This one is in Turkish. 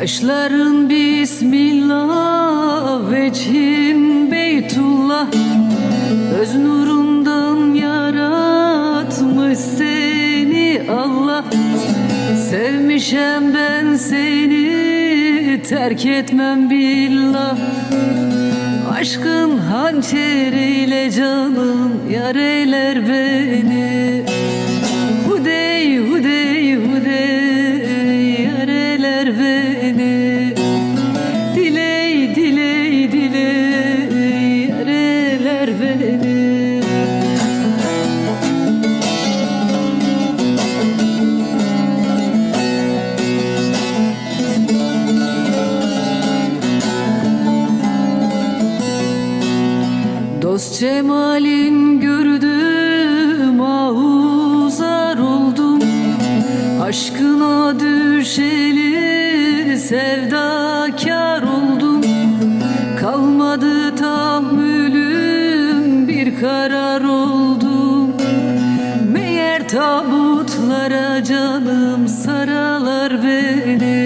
Kaşların bismillah Vechin beytullah. Öz nurundan yaratmış seni Allah. Sevmişem ben seni Terk etmem billah. Aşkın hançeriyle canım Yar eyler beni beni Diley diley diley Yar eyler beni. Dost cemalin gördüm ahuzar oldum. Aşkına düşeli sevdakar oldum. Kalmadı tahammülüm bir karar oldum Meğer tabutlara canım saralar beni